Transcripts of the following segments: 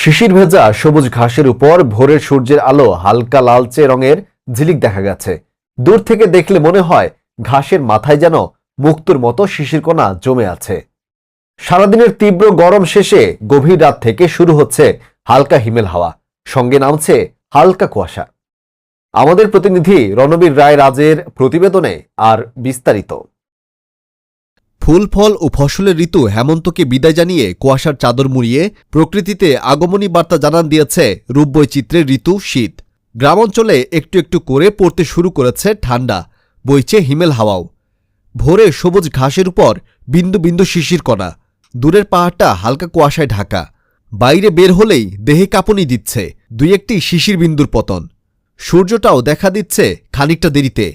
শিশির ভেজা সবুজ ঘাসের উপর ভোরের সূর্যের আলো হালকা লালচে রঙের ঝিলিক দেখা গেছে। দূর থেকে দেখলে মনে হয় ঘাসের মাথায় যেন মুক্তোর মতো শিশিরকণা জমে আছে। সারাদিনের তীব্র গরম শেষে গভীর রাত থেকে শুরু হচ্ছে হালকা হিমেল হাওয়া, সঙ্গে নামছে হালকা কুয়াশা। আমাদের প্রতিনিধি রণবীর রায় রাজের প্রতিবেদনে আর বিস্তারিত। ফুল, ফল ও ফসলের ঋতু হেমন্তকে বিদায় জানিয়ে কুয়াশার চাদর মুড়িয়ে প্রকৃতিতে আগমনী বার্তা জানান দিয়েছে রূপবৈচিত্র্যের ঋতু শীত। গ্রামাঞ্চলে একটু একটু করে পড়তে শুরু করেছে ঠান্ডা, বইছে হিমেল হাওয়াও। ভোরে সবুজ ঘাসের উপর বিন্দু বিন্দু শিশির কণা, দূরের পাহাড়টা হালকা কুয়াশায় ঢাকা। বাইরে বের হলেই দেহে কাঁপুনি দিচ্ছে দুই একটি শিশির বিন্দুর পতন। সূর্যটাও দেখা দিচ্ছে খানিকটা দেরিতে।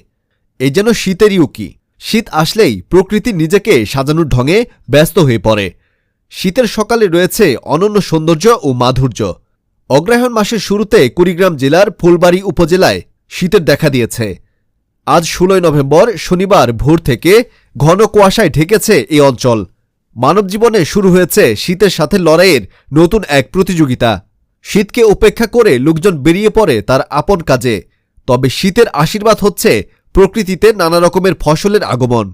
এ যেন শীতেরই উকি শীত আসলেই প্রকৃতি নিজেকে সাজানোর ঢঙে ব্যস্ত হয়ে পড়ে। শীতের সকালে রয়েছে অনন্য সৌন্দর্য ও মাধুর্য। অগ্রহায়ণ মাসের শুরুতে কুড়িগ্রাম জেলার ফুলবাড়ি উপজেলায় শীতের দেখা দিয়েছে। আজ ষোলোই নভেম্বর, শনিবার ভোর থেকে ঘন কুয়াশায় ঢেকেছে এই অঞ্চল। মানবজীবনে শুরু হয়েছে শীতের সাথে লড়াইয়ের নতুন এক প্রতিযোগিতা। শীতকে উপেক্ষা করে লোকজন বেরিয়ে পড়ে তার আপন কাজে। তবে শীতের আশীর্বাদ হচ্ছে প্রকৃতিতে নানা রকমের ফসলের আগমন।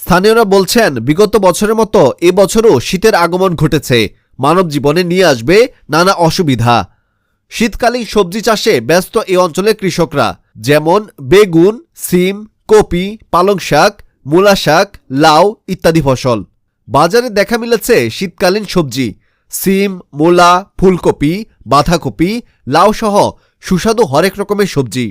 স্থানীয়রা বলছেন, বিগত বছরের মতো এবছরও শীতের আগমন ঘটেছে। মানব জীবনে নিয়ে আসবে নানা অসুবিধা। শীতকালীন সবজি চাষে ব্যস্ত এ অঞ্চলের কৃষকরা, যেমন বেগুন, সিম, কপি, পালং শাক, মূলা শাক, লাউ ইত্যাদি ফসল। বাজারে দেখা মিলেছে শীতকালীন সবজি, সিম, মূলা, ফুলকপি, বাঁধাকপি লাউ সহ সুস্বাদু হরেক রকমের সবজি।